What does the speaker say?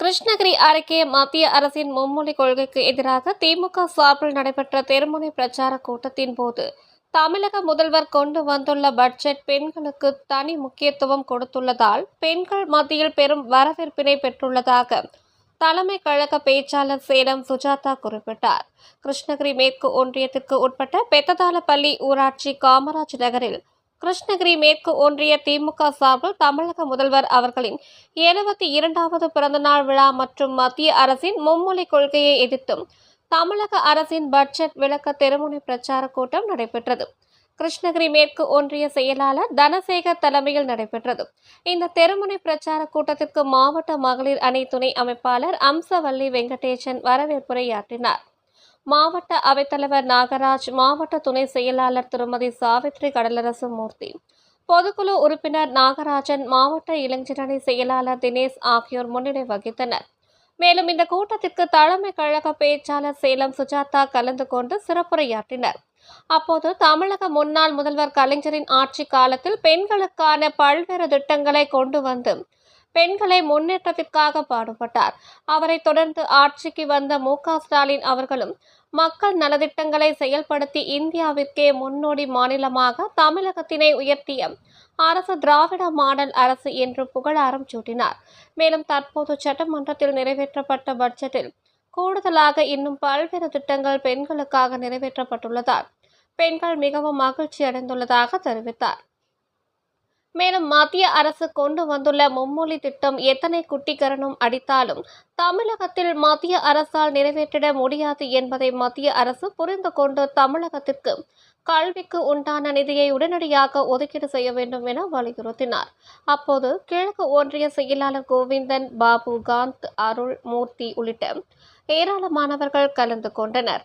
கிருஷ்ணகிரி அருகே மத்திய அரசின் மும்மொழி கொள்கைக்கு எதிராக திமுக சார்பில் நடைபெற்ற தெருமுனை பிரச்சார கூட்டத்தின் போது தமிழக முதல்வர் கொண்டு வந்துள்ள பட்ஜெட் பெண்களுக்கு தனி முக்கியத்துவம் கொடுத்துள்ளதால் பெண்கள் மத்தியில் பெரும் வரவேற்பினை பெற்றுள்ளதாக தலைமை கழக பேச்சாளர் சேலம் சுஜாதா குறிப்பிட்டார். கிருஷ்ணகிரி மேற்கு ஒன்றியத்திற்கு உட்பட்ட பெத்ததாலப்பள்ளி ஊராட்சி காமராஜ் நகரில் கிருஷ்ணகிரி மேற்கு ஒன்றிய திமுக சார்பில் தமிழக முதல்வர் அவர்களின் எழுபத்தி இரண்டாவது பிறந்தநாள் விழா மற்றும் மத்திய அரசின் மும்மொழி கொள்கையை எதிர்த்தும் தமிழக அரசின் பட்ஜெட் விளக்க தெருமுனை பிரச்சார கூட்டம் நடைபெற்றது. கிருஷ்ணகிரி மேற்கு ஒன்றிய செயலாளர் தனசேகர் தலைமையில் நடைபெற்றது. இந்த தெருமுனை பிரச்சார கூட்டத்திற்கு மாவட்ட மகளிர் அணி துணை அமைப்பாளர் அம்சவல்லி வெங்கடேசன் வரவேற்புரையாற்றினார் மாவட்ட அவைத்தலைவர் நாகராஜ் மாவட்ட துணை செயலாளர் திருமதி சாவித்ரி கடலரசு மூர்த்தி பொதுக்குழு உறுப்பினர் நாகராஜன் மாவட்ட இளைஞரணி செயலாளர் தினேஷ் ஆகியோர் முன்னிலை வகித்தனர். மேலும் இந்த கூட்டத்திற்கு தலைமை கழக பேச்சாளர் சேலம் சுஜாதா கலந்து கொண்டு சிறப்புரையாற்றினர். அப்போது தமிழக முன்னாள் முதல்வர் கலைஞரின் ஆட்சி காலத்தில் பெண்களுக்கான பல்வேறு திட்டங்களை கொண்டு வந்து பெண்களை முன்னேற்றத்திற்காக பாடுபட்டார். அவரை தொடர்ந்து ஆட்சிக்கு வந்த மு க ஸ்டாலின் அவர்களும் மக்கள் நலத்திட்டங்களை செயல்படுத்தி இந்தியாவிற்கே முன்னோடி மாநிலமாக தமிழகத்தினை உயர்த்திய அரசு திராவிட மாடல் அரசு என்று புகழாரம் சூட்டினார். மேலும் தற்போது சட்டமன்றத்தில் நிறைவேற்றப்பட்ட பட்ஜெட்டில் கூடுதலாக இன்னும் பல்வேறு திட்டங்கள் பெண்களுக்காக நிறைவேற்றப்பட்டுள்ளதால் பெண்கள் மிகவும் மகிழ்ச்சி அடைந்துள்ளதாக தெரிவித்தார். மேலும் மத்திய அரசு கொண்டு வந்துள்ள மும்மொழி திட்டம் எத்தனை குட்டிக்கரணும் அடித்தாலும் தமிழகத்தில் மத்திய அரசால் நிறைவேற்றிட முடியாது என்பதை மத்திய அரசு புரிந்து கொண்டு தமிழகத்திற்கு கல்விக்கு உண்டான நிதியை உடனடியாக ஒதுக்கீடு செய்ய வேண்டும் என வலியுறுத்தினார். அப்போது கிழக்கு ஒன்றிய செயலாளர் கோவிந்தன் பாபு காந்த் அருள் மூர்த்தி உள்ளிட்ட ஏராளமானவர்கள் கலந்து கொண்டனர்.